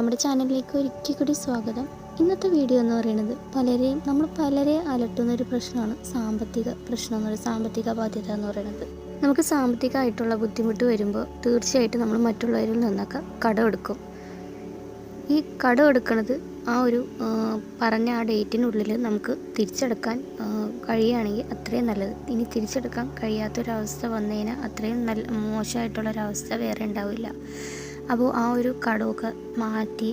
നമ്മുടെ ചാനലിലേക്ക് ഒരിക്കൽ കൂടി സ്വാഗതം. ഇന്നത്തെ വീഡിയോ എന്ന് പറയുന്നത് പലരെയും നമ്മൾ പലരെ അലട്ടുന്ന ഒരു പ്രശ്നമാണ് സാമ്പത്തിക പ്രശ്നം എന്ന് പറയുന്നത് സാമ്പത്തിക ബാധ്യത എന്ന് പറയുന്നത്. നമുക്ക് സാമ്പത്തികമായിട്ടുള്ള ബുദ്ധിമുട്ട് വരുമ്പോൾ തീർച്ചയായിട്ടും നമ്മൾ മറ്റുള്ളവരിൽ നിന്നൊക്കെ കടമെടുക്കും ഈ കടം എടുക്കുന്നത് ആ ഒരു പറഞ്ഞ ആ ഡേറ്റിനുള്ളിൽ നമുക്ക് തിരിച്ചെടുക്കാൻ കഴിയുകയാണെങ്കിൽ അത്രയും നല്ലത്. ഇനി തിരിച്ചെടുക്കാൻ കഴിയാത്തൊരവസ്ഥ വന്നു കഴിഞ്ഞാൽ അത്രയും നല്ല മോശമായിട്ടുള്ളൊരവസ്ഥ വേറെ ഉണ്ടാവില്ല. അപ്പോൾ ആ ഒരു കടമൊക്കെ മാറ്റി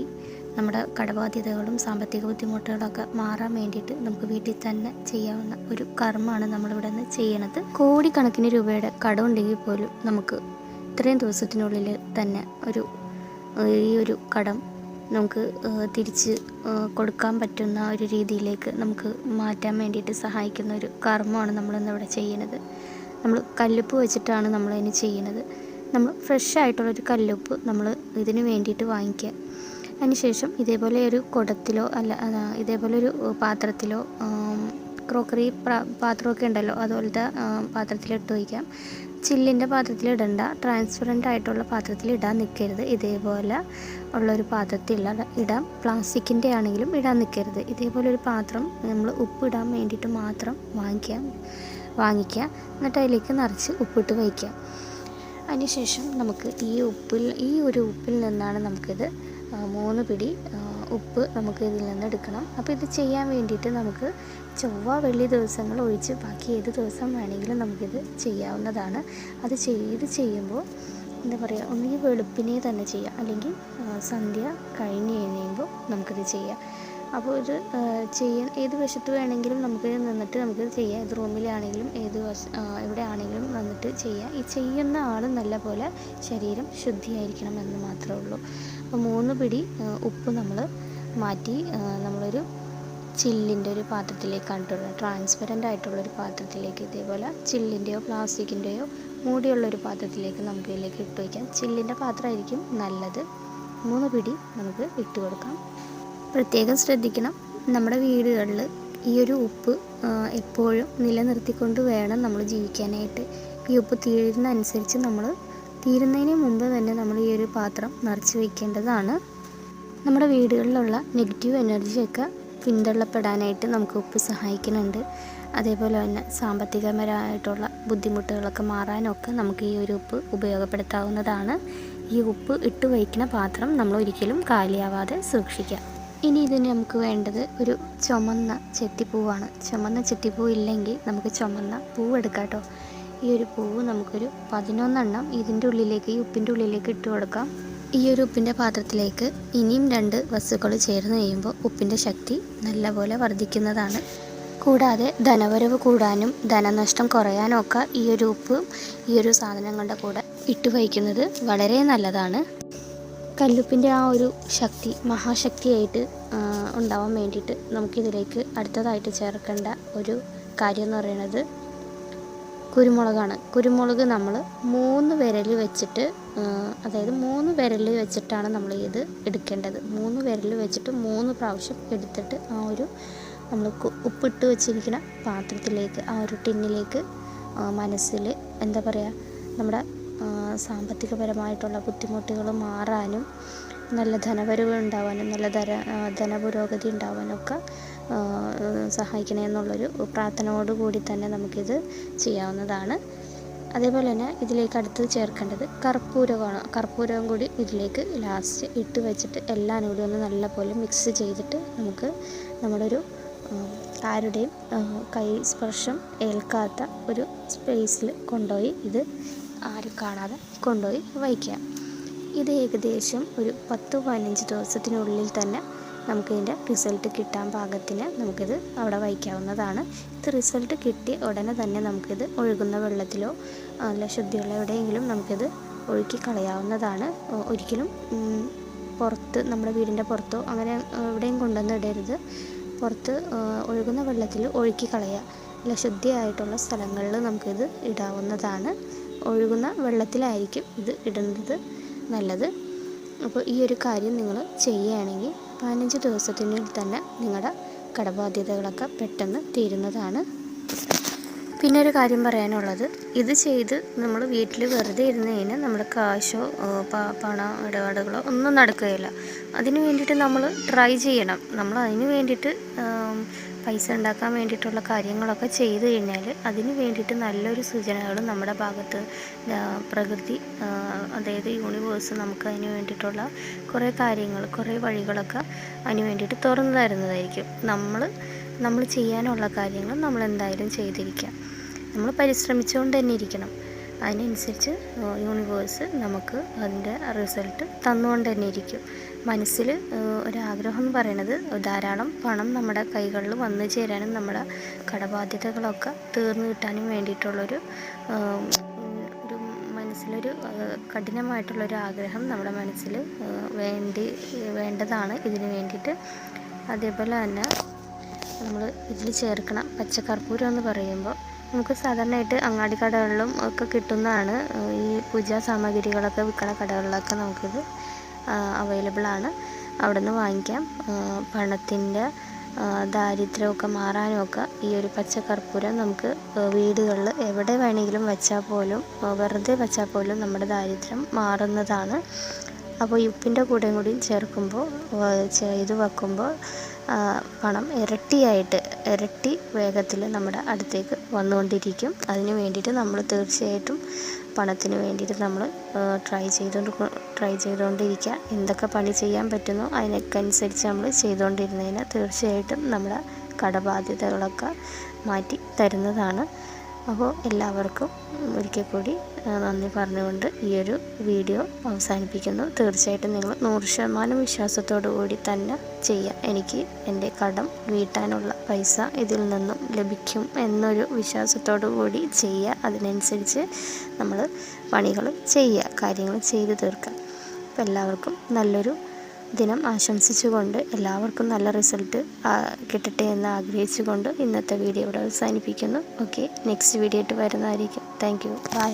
നമ്മുടെ കടബാധ്യതകളും സാമ്പത്തിക ബുദ്ധിമുട്ടുകളൊക്കെ മാറാൻ വേണ്ടിയിട്ട് നമുക്ക് വീട്ടിൽ തന്നെ ചെയ്യാവുന്ന ഒരു കർമ്മമാണ് നമ്മളിവിടെ നിന്ന് ചെയ്യണത്. കോടിക്കണക്കിന് രൂപയുടെ കടം ഉണ്ടെങ്കിൽ പോലും നമുക്ക് ഇത്രയും ദിവസത്തിനുള്ളിൽ തന്നെ ഒരു ഈ ഒരു കടം നമുക്ക് തിരിച്ച് കൊടുക്കാൻ പറ്റുന്ന ഒരു രീതിയിലേക്ക് നമുക്ക് മാറ്റാൻ വേണ്ടിയിട്ട് സഹായിക്കുന്ന ഒരു കർമ്മമാണ് നമ്മളിന്ന് ഇവിടെ ചെയ്യുന്നത് നമ്മൾ കല്ലുപ്പ് വെച്ചിട്ടാണ് നമ്മളതിന് ചെയ്യുന്നത് നമ്മൾ ഫ്രഷ് ആയിട്ടുള്ളൊരു കല്ലുപ്പ് നമ്മൾ ഇതിന് വേണ്ടിയിട്ട് വാങ്ങിക്കുക. അതിനുശേഷം ഇതേപോലെ ഒരു കുടത്തിലോ അല്ല ഇതേപോലെ ഒരു പാത്രത്തിലോ ക്രോക്കറി പാത്രമൊക്കെ ഉണ്ടല്ലോ അതുപോലത്തെ പാത്രത്തിലിട്ട് വയ്ക്കാം. ചില്ലിന്റെ പാത്രത്തിലിടണ്ട ട്രാൻസ്പെറന്റ് ആയിട്ടുള്ള പാത്രത്തിൽ ഇടാൻ നിൽക്കരുത്. ഇതേപോലെ ഉള്ളൊരു പാത്രത്തിൽ ഇട- പ്ലാസ്റ്റിക്കിന്റെ ആണെങ്കിലും ഇടാൻ നിൽക്കരുത്. ഇതേപോലെ ഒരു പാത്രം നമ്മൾ ഉപ്പിടാൻ വേണ്ടിയിട്ട് മാത്രം വാങ്ങിക്കാം വാങ്ങിക്കുക. എന്നിട്ട് അതിലേക്ക് നിറച്ച് ഉപ്പിട്ട് വയ്ക്കുക. അതിനുശേഷം നമുക്ക് ഈ ഉപ്പിൽ ഈ ഒരു ഉപ്പിൽ നിന്നാണ് നമുക്കിത് മൂന്ന് പിടി ഉപ്പ് നമുക്ക് ഇതിൽ നിന്ന് എടുക്കണം. അപ്പോൾ ഇത് ചെയ്യാൻ വേണ്ടിയിട്ട് നമുക്ക് ചൊവ്വ വെള്ളി ദിവസങ്ങൾ ഒഴിച്ച് ബാക്കി ഏത് ദിവസം വേണമെങ്കിലും നമുക്കിത് ചെയ്യാവുന്നതാണ്. അത് ചെയ്ത് ചെയ്യുമ്പോൾ എന്താ പറയുക ഒന്നുകിൽ വെളുപ്പിനെ തന്നെ ചെയ്യാം. അല്ലെങ്കിൽ സന്ധ്യ കഴിഞ്ഞ് കഴിയുമ്പോൾ നമുക്കിത് ചെയ്യാം. അപ്പോൾ ഇത് ചെയ്യാൻ ഏത് വശത്ത് വേണമെങ്കിലും നമുക്ക് നിന്നിട്ട് നമുക്ക് ചെയ്യാം. ഏത് റൂമിലാണെങ്കിലും ഏത് വശ എവിടെ ആണെങ്കിലും വന്നിട്ട് ചെയ്യാം. ഈ ചെയ്യുന്ന ആൾ നല്ല പോലെ ശരീരം ശുദ്ധിയായിരിക്കണം എന്ന് മാത്രമേ ഉള്ളൂ. അപ്പോൾ മൂന്ന് പിടി ഉപ്പ് നമ്മൾ മാറ്റി നമ്മളൊരു ചില്ലിന്റെ ഒരു പാത്രത്തിലേക്കാണ് ഇട്ടുള്ളത് ട്രാൻസ്പെറന്റ് ആയിട്ടുള്ളൊരു പാത്രത്തിലേക്ക് ഇതേപോലെ ചില്ലിന്റെയോ പ്ലാസ്റ്റിക്കിന്റെയോ മൂടിയുള്ളൊരു പാത്രത്തിലേക്ക് നമുക്ക് ഇതിലേക്ക് ഇട്ട് വയ്ക്കാം. ചില്ലിന്റെ പാത്രമായിരിക്കും നല്ലത്. മൂന്ന് പിടി നമുക്ക് ഇട്ട് കൊടുക്കാം. പ്രത്യേകം ശ്രദ്ധിക്കണം. നമ്മുടെ വീടുകളിൽ ഈ ഒരു ഉപ്പ് എപ്പോഴും നിലനിർത്തിക്കൊണ്ട് വേണം നമ്മൾ ജീവിക്കാനായിട്ട്. ഈ ഉപ്പ് തീരുന്നതനുസരിച്ച് നമ്മൾ തീരുന്നതിന് മുമ്പ് തന്നെ നമ്മൾ ഈ ഒരു പാത്രം നിറച്ച് വയ്ക്കേണ്ടതാണ് നമ്മുടെ വീടുകളിലുള്ള നെഗറ്റീവ് എനർജിയൊക്കെ പിന്തള്ളപ്പെടാനായിട്ട് നമുക്ക് ഉപ്പ് സഹായിക്കുന്നുണ്ട്. അതേപോലെ തന്നെ സാമ്പത്തികപരമായിട്ടുള്ള ബുദ്ധിമുട്ടുകളൊക്കെ മാറാനൊക്കെ നമുക്ക് ഈ ഒരു ഉപ്പ് ഉപയോഗപ്പെടുത്താവുന്നതാണ്. ഈ ഉപ്പ് ഇട്ട് വയ്ക്കുന്ന പാത്രം നമ്മൾ ഒരിക്കലും കാലിയാവാതെ സൂക്ഷിക്കുക. ഇനി ഇതിന് നമുക്ക് വേണ്ടത് ഒരു ചുമന്ന ചെത്തിപ്പൂവാണ്. ചുമന്ന ചെത്തിപ്പൂ ഇല്ലെങ്കിൽ നമുക്ക് ചുമന്ന പൂവ് എടുക്കാം കേട്ടോ. ഈ ഒരു പൂവ് നമുക്കൊരു പതിനൊന്നെണ്ണം ഇതിന്റെ ഉള്ളിലേക്ക് ഈ ഉപ്പിന്റെ ഉള്ളിലേക്ക് ഇട്ട് കൊടുക്കാം. ഈ ഒരു ഉപ്പിന്റെ പാത്രത്തിലേക്ക് ഇനിയും രണ്ട് വസ്തുക്കൾ ചേർന്ന് കഴിയുമ്പോൾ ഉപ്പിന്റെ ശക്തി നല്ലപോലെ വർദ്ധിക്കുന്നതാണ്. കൂടാതെ ധനവരവ് കൂടാനും ധനനഷ്ടം കുറയാനും ഒക്കെ ഈ ഒരു ഉപ്പ് ഈ ഒരു സാധനങ്ങളുടെ കൂടെ ഇട്ട് വയ്ക്കുന്നത് വളരെ നല്ലതാണ്. കല്ലുപ്പിന്റെ ആ ഒരു ശക്തി മഹാശക്തിയായിട്ട് ഉണ്ടാവാൻ വേണ്ടിയിട്ട് നമുക്കിതിലേക്ക് അടുത്തതായിട്ട് ചേർക്കേണ്ട ഒരു കാര്യം എന്ന് പറയുന്നത് കുരുമുളകാണ്. കുരുമുളക് നമ്മൾ മൂന്ന് വിരൽ വെച്ചിട്ട് അതായത് മൂന്ന് വിരൽ വെച്ചിട്ടാണ് നമ്മൾ ഇത് എടുക്കേണ്ടത്. മൂന്ന് വിരൽ വെച്ചിട്ട് മൂന്ന് പ്രാവശ്യം എടുത്തിട്ട് ആ ഒരു നമ്മൾ ഉപ്പിട്ട് വെച്ചിരിക്കുന്ന പാത്രത്തിലേക്ക് ആ ഒരു ടിന്നിലേക്ക് മനസ്സിൽ എന്താ പറയുക നമ്മുടെ സാമ്പത്തികപരമായിട്ടുള്ള ബുദ്ധിമുട്ടുകൾ മാറാനും നല്ല ധനവരവ് ഉണ്ടാവാനും നല്ല ധന ധനപുരോഗതി ഉണ്ടാവാനൊക്കെ സഹായിക്കണേ എന്നുള്ളൊരു പ്രാർത്ഥനയോട് കൂടി തന്നെ നമുക്കിത് ചെയ്യാവുന്നതാണ്. അതേപോലെ തന്നെ ഇതിലേക്ക് അടുത്ത് ചേർക്കേണ്ടത് കർപ്പൂരമാണ് കർപ്പൂരവും കൂടി ഇതിലേക്ക് ലാസ്റ്റ് ഇട്ട് വെച്ചിട്ട് എല്ലാം കൂടി ഒന്ന് നല്ലപോലെ മിക്സ് ചെയ്തിട്ട് നമുക്ക് നമ്മുടെ ഒരു ആരുടെയും കൈ സ്പർശം ഏൽക്കാത്ത ഒരു സ്പേസിൽ കൊണ്ടുപോയി ഇത് ആരും കാണാതെ കൊണ്ടുപോയി വയ്ക്കുക. ഇത് ഏകദേശം ഒരു പത്ത് പതിനഞ്ച് ദിവസത്തിനുള്ളിൽ തന്നെ നമുക്കിതിന്റെ റിസൾട്ട് കിട്ടാൻ പാകത്തിന് നമുക്കിത് അവിടെ വയ്ക്കാവുന്നതാണ്. ഇത് റിസൾട്ട് കിട്ടി ഉടനെ തന്നെ നമുക്കിത് ഒഴുകുന്ന വെള്ളത്തിലോ അല്ല ശുദ്ധിയുള്ള എവിടെയെങ്കിലും നമുക്കിത് ഒഴുക്കി കളയാവുന്നതാണ്. ഒരിക്കലും പുറത്ത് നമ്മുടെ വീടിന്റെ പുറത്തോ അങ്ങനെ എവിടെയും കൊണ്ടുവന്ന് ഇടരുത്. പുറത്ത് ഒഴുകുന്ന വെള്ളത്തിൽ ഒഴുക്കി കളയുക. അല്ല ശുദ്ധിയായിട്ടുള്ള സ്ഥലങ്ങളിൽ നമുക്കിത് ഇടാവുന്നതാണ്. ഒഴുകുന്ന വെള്ളത്തിലായിരിക്കും ഇത് ഇടുന്നത് നല്ലത്. അപ്പോൾ ഈ ഒരു കാര്യം നിങ്ങൾ ചെയ്യുകയാണെങ്കിൽ പതിനഞ്ച് ദിവസത്തിനുള്ളിൽ തന്നെ നിങ്ങളുടെ കടബാധ്യതകളൊക്കെ പെട്ടെന്ന് തീരുന്നതാണ്. പിന്നെ ഒരു കാര്യം പറയാനുള്ളത് ഇത് ചെയ്ത് നമ്മൾ വീട്ടിൽ വെറുതെ ഇരുന്ന് കഴിഞ്ഞാൽ നമ്മുടെ കാശോ പണ ഇടപാടുകളോ ഒന്നും നടക്കുകയില്ല. അതിന് വേണ്ടിയിട്ട് നമ്മൾ ട്രൈ ചെയ്യണം. നമ്മൾ അതിന് വേണ്ടിയിട്ട് പൈസ ഉണ്ടാക്കാൻ വേണ്ടിയിട്ടുള്ള കാര്യങ്ങളൊക്കെ ചെയ്ത് കഴിഞ്ഞാൽ അതിന് വേണ്ടിയിട്ട് നല്ലൊരു സൂചനകൾ നമ്മുടെ ഭാഗത്ത് പ്രകൃതി അതായത് യൂണിവേഴ്സ് നമുക്ക് അതിന് വേണ്ടിയിട്ടുള്ള കുറേ കാര്യങ്ങൾ കുറേ വഴികളൊക്കെ അതിന് വേണ്ടിയിട്ട് തുറന്നു തരുന്നതായിരിക്കും. നമ്മൾ നമ്മൾ ചെയ്യാനുള്ള കാര്യങ്ങൾ നമ്മൾ എന്തായാലും ചെയ്തിരിക്കുക നമ്മൾ പരിശ്രമിച്ചുകൊണ്ട് തന്നെ ഇരിക്കണം. അതിനനുസരിച്ച് യൂണിവേഴ്സ് നമുക്ക് അതിന്റെ റിസൾട്ട് തന്നുകൊണ്ട് തന്നെ ഇരിക്കും മനസ്സിൽ ഒരാഗ്രഹം എന്ന് പറയുന്നത് ധാരാളം പണം നമ്മുടെ കൈകളിൽ വന്നു ചേരാനും നമ്മുടെ കടബാധ്യതകളൊക്കെ തീർന്നു കിട്ടാനും വേണ്ടിയിട്ടുള്ളൊരു ഒരു മനസ്സിലൊരു കഠിനമായിട്ടുള്ളൊരു ആഗ്രഹം നമ്മുടെ മനസ്സിൽ വേണ്ടി വേണ്ടതാണ് ഇതിന് വേണ്ടിയിട്ട്. അതേപോലെ തന്നെ നമ്മൾ ഇതിൽ ചേർക്കണം. പച്ചക്കർപ്പൂരം എന്ന് പറയുമ്പോൾ നമുക്ക് സാധാരണയായിട്ട് അങ്ങാടി കടകളിലും ഒക്കെ കിട്ടുന്നതാണ്. ഈ പൂജാ സാമഗ്രികളൊക്കെ വിൽക്കുന്ന കടകളിലൊക്കെ നമുക്കിത് അവൈലബിൾ ആണ് അവിടെ നിന്ന് വാങ്ങിക്കാം പണത്തിന്റെ ദാരിദ്ര്യമൊക്കെ മാറാനുമൊക്കെ ഈ ഒരു പച്ചക്കർപ്പൂരം നമുക്ക് വീടുകളിൽ എവിടെ വേണമെങ്കിലും വെച്ചാൽ പോലും വെറുതെ വെച്ചാൽ പോലും നമ്മുടെ ദാരിദ്ര്യം മാറുന്നതാണ്. അപ്പോൾ ഉപ്പിന്റെ കൂടെയും കൂടി ചേർക്കുമ്പോൾ ചെയ്ത് വെക്കുമ്പോൾ പണം ഇരട്ടിയായിട്ട് ഇരട്ടി വേഗത്തിൽ നമ്മുടെ അടുത്തേക്ക് വന്നുകൊണ്ടിരിക്കും. അതിന് വേണ്ടിയിട്ട് നമ്മൾ തീർച്ചയായിട്ടും പണത്തിന് വേണ്ടിയിട്ട് നമ്മൾ ട്രൈ ചെയ്തുകൊണ്ട് ട്രൈ ചെയ്തുകൊണ്ടിരിക്കുക എന്തൊക്കെ പണി ചെയ്യാൻ പറ്റുന്നോ അതിനൊക്കെ അനുസരിച്ച് നമ്മൾ ചെയ്തുകൊണ്ടിരുന്നതിന് തീർച്ചയായിട്ടും നമ്മുടെ കടബാധ്യതകളൊക്കെ മാറ്റി തരുന്നതാണ്. അപ്പോൾ എല്ലാവർക്കും ഒരിക്കൽ കൂടി നന്ദി പറഞ്ഞുകൊണ്ട് ഈ ഒരു വീഡിയോ അവസാനിപ്പിക്കുന്നു. തീർച്ചയായിട്ടും നിങ്ങൾ നൂറ് ശതമാനം വിശ്വാസത്തോടു കൂടി തന്നെ ചെയ്യാം എനിക്ക് എന്റെ കടം വീട്ടാനുള്ള പൈസ ഇതിൽ നിന്നും ലഭിക്കും എന്നൊരു വിശ്വാസത്തോടു കൂടി ചെയ്യുക. അതിനനുസരിച്ച് നമ്മൾ പണികൾ ചെയ്യുക കാര്യങ്ങൾ ചെയ്തു തീർക്കുക. അപ്പോൾ എല്ലാവർക്കും നല്ലൊരു ദിനം ആശംസിച്ചുകൊണ്ട് എല്ലാവർക്കും നല്ല റിസൾട്ട് കിട്ടട്ടെ എന്ന് ആഗ്രഹിച്ചുകൊണ്ട് ഇന്നത്തെ വീഡിയോ ഇവിടെ അവസാനിപ്പിക്കുന്നു. ഓക്കെ നെക്സ്റ്റ് വീഡിയോ ആയിട്ട് വരുന്നതായിരിക്കും. Thank you by